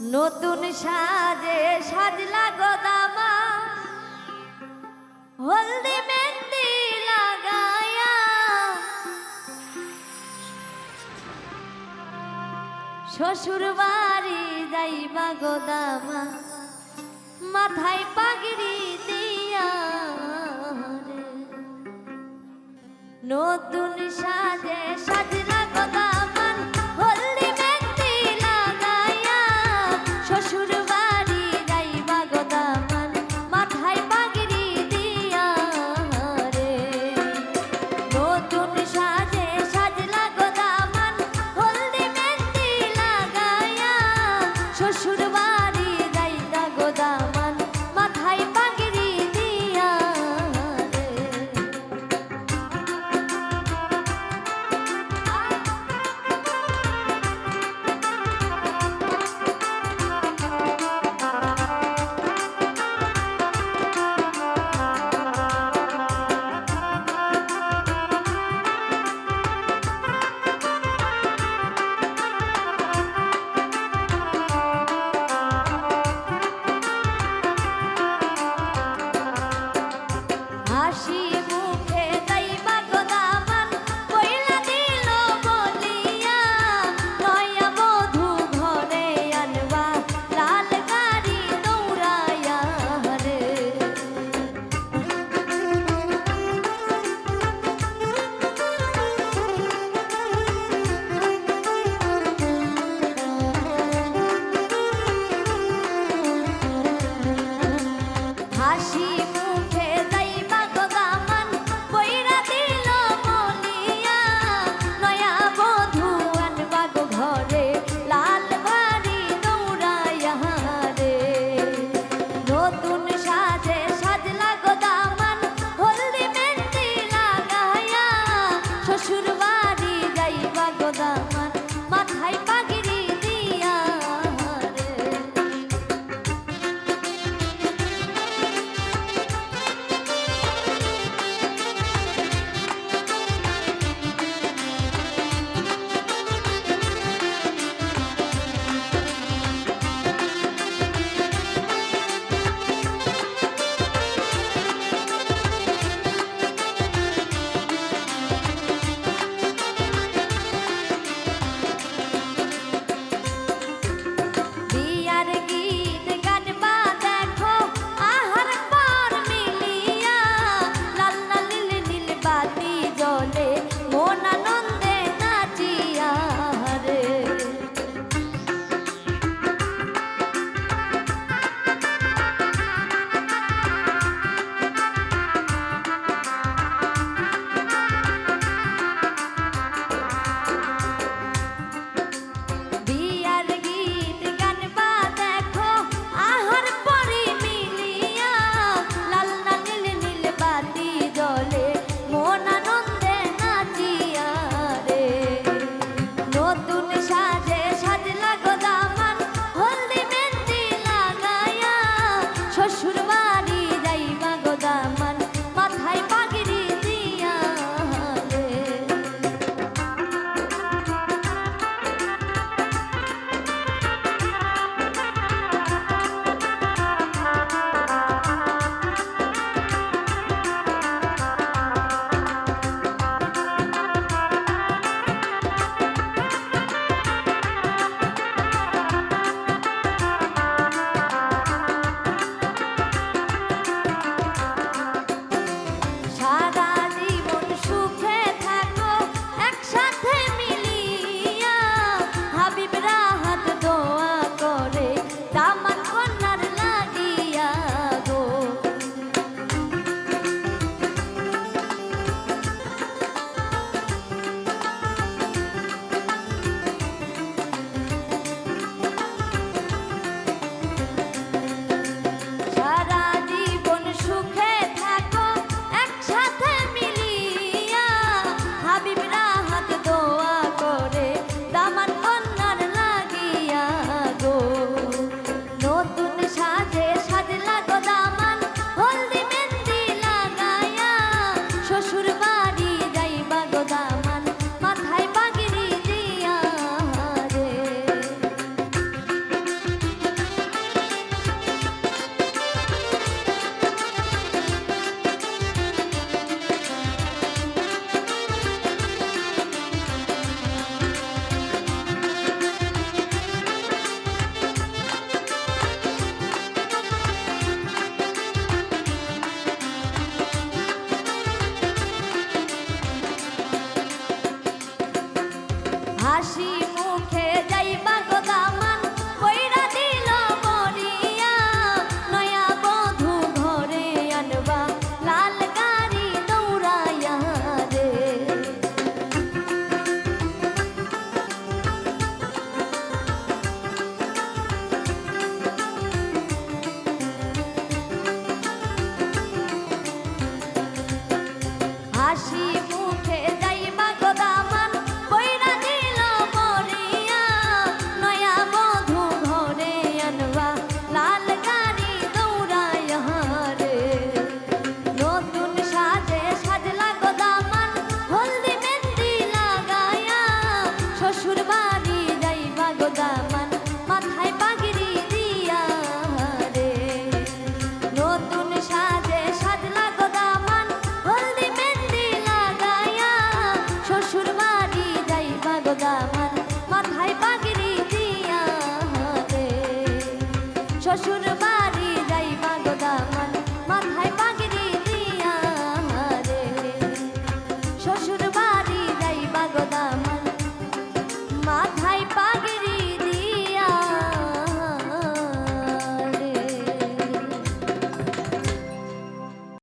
নতুন সাজে সাজলা গোদামা হলদি মেহেন্দি লাগায়া। শ্বশুর বাড়ি যাইবা গোদামা মাথায় পাগড়ি দিয়া। নতুন সাজে সাজলা শ্বশুর বাড়ি যাই গো দামান